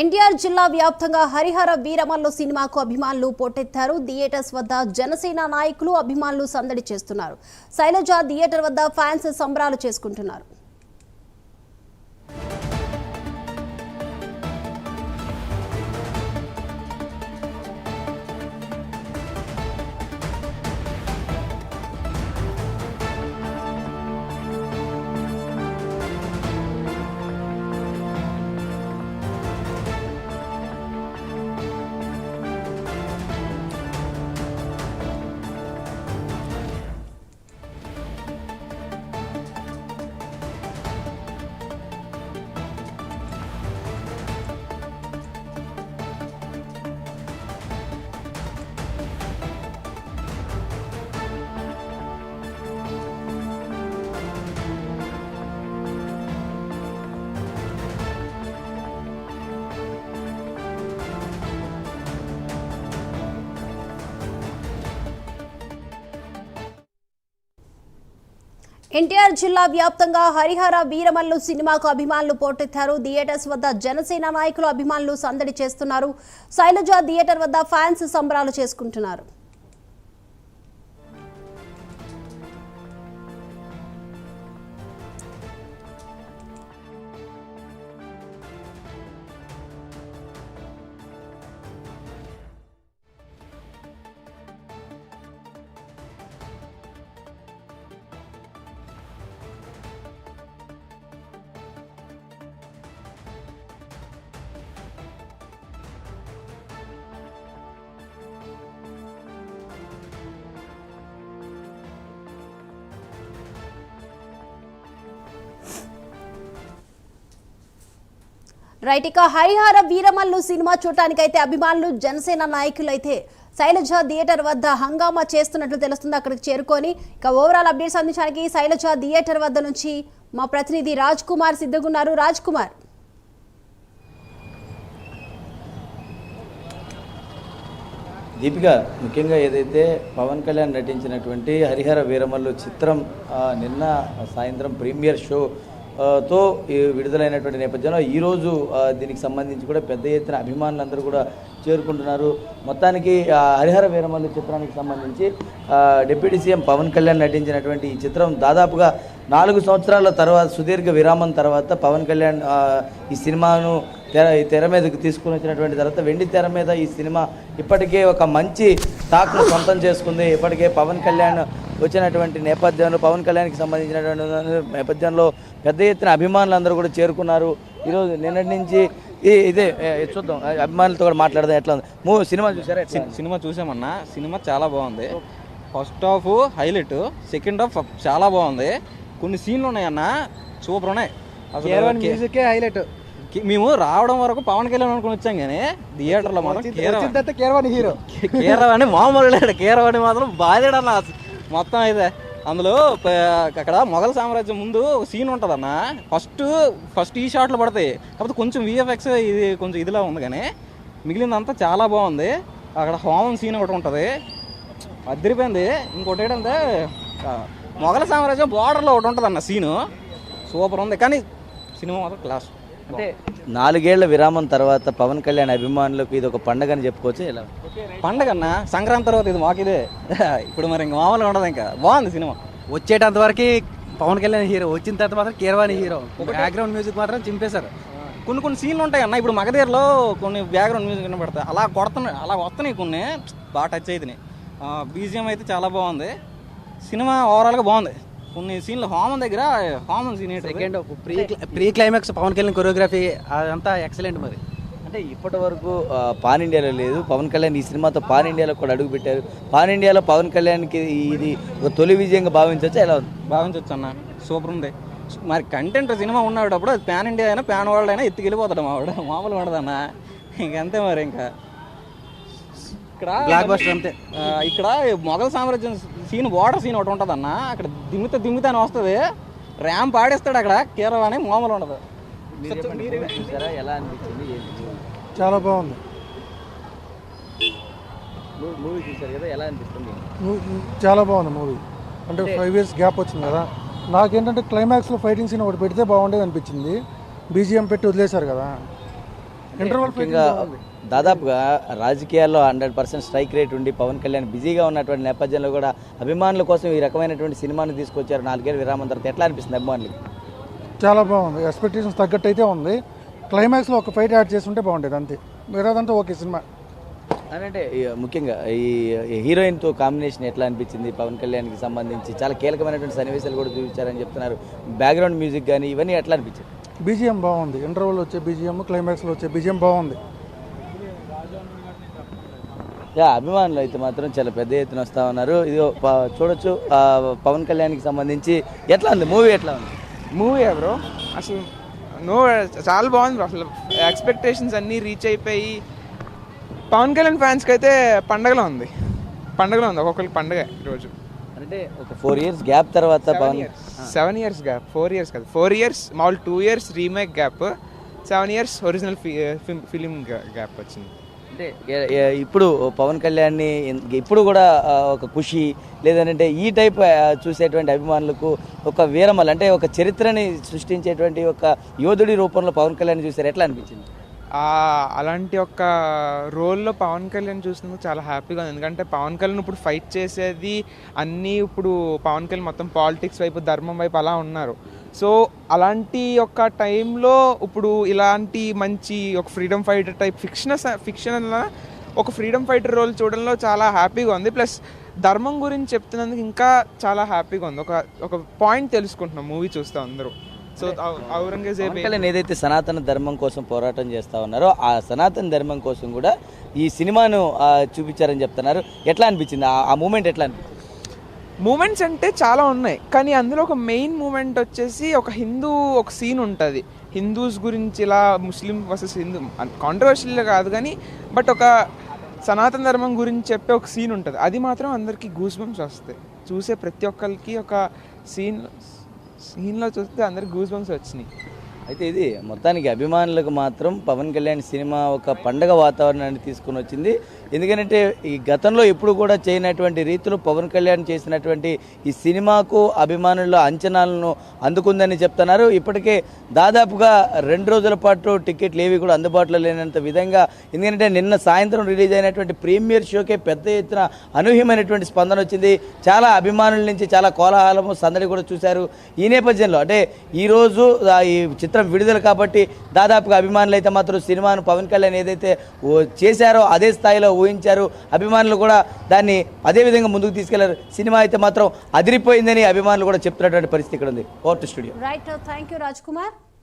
ఎన్టీఆర్ జిల్లా వ్యాప్తంగా హరిహర వీరమల్లు సినిమాకు అభిమానులు పోటెత్తారు. థియేటర్స్ వద్ద జనసేన నాయకులు అభిమానులు సందడి చేస్తున్నారు. శైలజ థియేటర్ వద్ద ఫ్యాన్స్ సంబరాలు చేసుకుంటున్నారు. ఎన్టీఆర్ జిల్లా వ్యాప్తంగా హరిహర వీరమల్లు సినిమాకు అభిమానులు పోటెత్తారు. థియేటర్స్ వద్ద జనసేన నాయకులు అభిమానులు సందడి చేస్తున్నారు. శైలజ థియేటర్ వద్ద ఫ్యాన్స్ సంబరాలు చేసుకుంటున్నారు. రైట్ ఇక హరిహర వీరమల్లు సినిమా చూడటానికైతే అభిమానులు జనసేన నాయకులు అయితే శైలజ థియేటర్ వద్ద హంగామా చేస్తున్నట్లు తెలుస్తుంది. అక్కడికి చేరుకొని ఇక ఓవరాల్ అప్డేట్స్ అందించడానికి శైలజ థియేటర్ వద్ద నుంచి మా ప్రతినిధి రాజ్ కుమార్ సిద్ధగున్నారు. రాజ్ కుమార్ దీపిక ముఖ్యంగా ఏదైతే పవన్ కళ్యాణ్ నటించినటువంటి హరిహర వీరమల్లు చిత్రం నిన్న సాయంత్రం ప్రీమియర్ షో తో విడుదలైనటువంటి నేపథ్యంలో ఈరోజు దీనికి సంబంధించి కూడా పెద్ద ఎత్తున అభిమానులందరూ కూడా చేరుకుంటున్నారు. మొత్తానికి హరిహర వీరమల్లు చిత్రానికి సంబంధించి డిప్యూటీ సీఎం పవన్ కళ్యాణ్ నటించినటువంటి ఈ చిత్రం దాదాపుగా నాలుగు సంవత్సరాల తర్వాత సుదీర్ఘ విరామం తర్వాత పవన్ కళ్యాణ్ ఈ సినిమాను తెర ఈ తెర మీదకి తీసుకుని వచ్చినటువంటి తర్వాత వెండి తెర మీద ఈ సినిమా ఇప్పటికే ఒక మంచి టాక్ను సొంతం చేసుకుంది. ఇప్పటికే పవన్ కళ్యాణ్ వచ్చినటువంటి నేపథ్యంలో పవన్ కళ్యాణ్కి సంబంధించినటువంటి నేపథ్యంలో పెద్ద ఎత్తున అభిమానులు కూడా చేరుకున్నారు. ఈరోజు నిన్నటి నుంచి ఈ ఇదే చూద్దాం. అభిమానులతో కూడా మాట్లాడదాం ఎట్లా ఉంది? మూ సినిమా చూసారా? సినిమా చూసామన్నా సినిమా చాలా బాగుంది. First half highlight second half చాలా బాగుంది. కొన్ని సీన్లు ఉన్నాయన్న సూపర్ ఉన్నాయి. అసలు మ్యూజిక్ హైలైట్. మేము రావడం వరకు పవన్ కళ్యాణ్ అనుకుని వచ్చాం కానీ థియేటర్లో మాత్రం కీరవ కేరవాణి హీరో కీరవాణి మామూలు లేడు కీరవాణి మాత్రం బాధేడన్న మొత్తం ఇదే అందులో అక్కడ మొఘల్ సామ్రాజ్యం ముందు ఒక సీన్ ఉంటుందన్న. ఫస్ట్ ఫస్ట్ ఈ షాట్లు పడతాయి. కాకపోతే కొంచెం విఎఫ్ఎక్స్ ఇది కొంచెం ఇదిలా ఉంది కానీ మిగిలిందంతా చాలా బాగుంది. అక్కడ హోమం సీన్ ఒకటి ఉంటుంది. అద్దరిపోయింది ఇంకోటి ఏంటంటే మొఘల సామ్రాజ్యం బార్డర్లో ఒకటి ఉంటుంది అన్న సీను సూపర్ ఉంది. కానీ సినిమా మాత్రం క్లాస్ అంటే నాలుగేళ్ళ విరామం తర్వాత పవన్ కళ్యాణ్ అభిమానులకు ఇది ఒక పండగ అని చెప్పుకోవచ్చు. ఎలా? పండగ అన్న సంక్రాంతి తర్వాత ఇది మాకిదే. ఇప్పుడు మరి ఇంక మామూలుగా ఉండదు ఇంకా. బాగుంది సినిమా. వచ్చేటంత వరకు పవన్ కళ్యాణ్ హీరో వచ్చిన తర్వాత మాత్రం కేరవాణి హీరో. బ్యాక్గ్రౌండ్ మ్యూజిక్ మాత్రం చింపేశారు. కొన్ని కొన్ని సీన్లు ఉంటాయి అన్న. ఇప్పుడు మగధీరలో కొన్ని బ్యాక్గ్రౌండ్ మ్యూజిక్ వినపడతాయి అలా కొడుతున్నాయి అలా వస్తున్నాయి కొన్ని. బాగా టచ్ అవుతున్నాయి బీజిఎం అయితే చాలా బాగుంది. సినిమా ఓవరాల్గా బాగుంది. కొన్ని సీన్లు హోమం దగ్గర హోమం scene second pre pre climax Pawan Kalyan choreography అదంతా ఎక్సలెంట్ మరి. అంటే ఇప్పటి వరకు పాన్ ఇండియాలో లేదు. పవన్ కళ్యాణ్ ఈ సినిమాతో పాన్ ఇండియాలో కూడా అడుగు పెట్టారు. పాన్ ఇండియాలో పవన్ కళ్యాణ్కి ఇది ఒక తొలి విజయంగా భావించవచ్చు ఎలా ఉంది? భావించవచ్చు అన్న. సూపర్ ఉంది. మరి కంటెంట్ సినిమా ఉన్నప్పుడు అది ప్యాన్ ఇండియా అయినా ప్యాన్ వరల్డ్ అయినా ఎత్తుకెళ్ళిపోతాడు మావాడు. మామూలు ఉండదన్న ఇంకంతే మరి ఇంకా. ఇక్కడ బ్లాక్ బస్టర్ అంతే. ఆ, ఇక్కడ మొఘల్ సామ్రాజ్యం సీన్ వాటర్ సీన్ ఒకటి ఉంటుంది అన్న అక్కడ దిమ్మితే దిమ్మితే అని వస్తుంది. ర్యాంప్ ఆడేస్తాడు అక్కడ కీరవాణి మామూలు ఉండదు. ఎలా అనిపించింది? చాలా బాగుంది. మూవీ చూసారు కదా ఎలా అనిపిస్తుంది? మూ- చాలా బాగుంది మూవీ. అంటే ఫైవ్ ఇయర్స్ గ్యాప్ వచ్చింది కదా. నాకేంటంటే క్లైమాక్స్లో ఫైటింగ్ సీన్ ఒకటి పెడితే బాగుండేది అనిపించింది. బీజిఎం పెట్టి వదిలేశారు కదా. ముఖ్యంగా దాదాపుగా రాజకీయాల్లో హండ్రెడ్ పర్సెంట్ స్ట్రైక్ రేట్ ఉండి పవన్ కళ్యాణ్ బిజీగా ఉన్నటువంటి నేపథ్యంలో కూడా అభిమానుల కోసం ఈ రకమైనటువంటి సినిమాను తీసుకొచ్చారు నాలుగేళ్ళు విరామం తర్వాత. ఎట్లా అనిపిస్తుంది అభిమానులకి? చాలా బాగుంది. ఎక్స్పెక్టేషన్స్ తగ్గట్టు అయితే ఉంది క్లైమాక్స్లో ఒక ఫైట్ యాడ్ చేస్తుంటే బాగుండేది అంతే. వేరేదంతా ఓకే సినిమా. అంటే ముఖ్యంగా ఈ ఈ హీరోయిన్తో కాంబినేషన్ ఎట్లా అనిపించింది? పవన్ కళ్యాణ్కి సంబంధించి చాలా కీలకమైనటువంటి సన్నివేశాలు కూడా చూపించారని చెప్తున్నారు. బ్యాక్గ్రౌండ్ మ్యూజిక్ కానీ ఇవన్నీ ఎట్లా అనిపించింది బీజిఎం బాగుంది. ఇంటర్వల్ వచ్చే బీజిఎం క్లైమాక్స్లో వచ్చే బీజిఎం బాగుంది. యా అభిమానులు అయితే మాత్రం చాలా పెద్ద ఎత్తున వస్తా ఉన్నారు. ఇది చూడొచ్చు. పవన్ కళ్యాణ్కి సంబంధించి ఎట్లా ఉంది? మూవీ ఎట్లా ఉంది? Movie bro? అసలు నో చాలా బాగుంది. అసలు ఎక్స్పెక్టేషన్స్ అన్నీ రీచ్ అయిపోయి పవన్ కళ్యాణ్ ఫ్యాన్స్కి అయితే పండగలో ఉంది. పండగలో ఉంది. ఒక్కొక్కరికి పండగ ఈరోజు. అంటే ఒక ఫోర్ ఇయర్స్ గ్యాప్ తర్వాత Pawan seven years gap four years కాదు. ఫోర్ ఇయర్స్ మామూలు two years remake gap seven years original film gap వచ్చింది. అంటే ఇప్పుడు పవన్ కళ్యాణ్ని ఇప్పుడు కూడా ఒక ఖుషి లేదంటే ఈ టైప్ చూసేటువంటి అభిమానులకు ఒక వీరమల్ అంటే ఒక చరిత్రని సృష్టించేటువంటి ఒక యోధుడి రూపంలో పవన్ కళ్యాణ్ చూసారు. ఎట్లా అనిపించింది? అలాంటి ఒక రోల్లో పవన్ కళ్యాణ్ చూసినందుకు చాలా హ్యాపీగా ఉంది. ఎందుకంటే పవన్ కళ్యాణ్ ఇప్పుడు ఫైట్ చేసేది అన్నీ ఇప్పుడు పవన్ కళ్యాణ్ మొత్తం పాలిటిక్స్ వైపు ధర్మం వైపు అలా ఉన్నారు. సో అలాంటి ఒక టైంలో ఇప్పుడు ఇలాంటి మంచి ఒక freedom fighter type fiction fiction ఒక ఫ్రీడమ్ ఫైటర్ రోల్ చూడడంలో చాలా హ్యాపీగా ఉంది. ప్లస్ ధర్మం గురించి చెప్తున్నందుకు ఇంకా చాలా హ్యాపీగా ఉంది. ఒక ఒక పాయింట్ తెలుసుకుంటున్నాం మూవీ చూస్తే అందరూ. సో ఔరంగజేబ్ ఏదైతే సనాతన ధర్మం కోసం పోరాటం చేస్తా ఉన్నారో ఆ సనాతన ధర్మం కోసం కూడా ఈ సినిమాను చూపించారని చెప్తున్నారు. ఎట్లా అనిపించింది? ఆ- ఆ మూమెంట్ ఎట్లా అనిపించింది? మూమెంట్స్ అంటే చాలా ఉన్నాయి. కానీ అందులో ఒక మెయిన్ మూమెంట్ వచ్చేసి ఒక హిందూ ఒక సీన్ ఉంటుంది. హిందూస్ గురించి ఇలా ముస్లిం వర్సెస్ హిందూ కాంట్రవర్షియల్ కాదు కానీ బట్ ఒక సనాతన ధర్మం గురించి చెప్పే ఒక సీన్ ఉంటుంది. అది మాత్రం అందరికీ గూస్ బంప్స్ వస్తాయి. చూసే ప్రతి ఒక్కరికి ఒక సీన్ సీన్లో చూస్తే అందరికి గూస్ బంప్స్ వచ్చినాయి. అయితే ఇది మొత్తానికి అభిమానులకు మాత్రం పవన్ కళ్యాణ్ సినిమా ఒక పండగ వాతావరణాన్ని తీసుకుని వచ్చింది. ఎందుకంటే ఈ గతంలో ఎప్పుడు కూడా చేయనటువంటి రీతిలో పవన్ కళ్యాణ్ చేసినటువంటి ఈ సినిమాకు అభిమానుల అంచనాలను అందుకుందని చెప్తున్నారు. ఇప్పటికే దాదాపుగా రెండు రోజుల పాటు టికెట్లు ఏవి కూడా అందుబాటులో లేనంత విధంగా ఎందుకంటే నిన్న సాయంత్రం రిలీజ్ అయినటువంటి ప్రీమియర్ షోకే పెద్ద ఎత్తున అనూహ్యమైనటువంటి స్పందన వచ్చింది. చాలా అభిమానుల నుంచి చాలా కోలాహలము సందడి కూడా చూశారు. ఈ నేపథ్యంలో అంటే ఈరోజు ఈ చిత్రం విడుదల కాబట్టి దాదాపుగా అభిమానులు అయితే మాత్రం సినిమాను పవన్ కళ్యాణ్ ఏదైతే ఓ- చేశారో అదే స్థాయిలో ఊహించారు. అభిమానులు కూడా దాన్ని అదే విధంగా ముందుకు తీసుకెళ్ళారు. సినిమా అయితే మాత్రం అదిరిపోయిందని అభిమానులు కూడా చెప్తున్నటువంటి పరిస్థితి ఇక్కడ ఉంది. Court studio. Right thank you Raj Kumar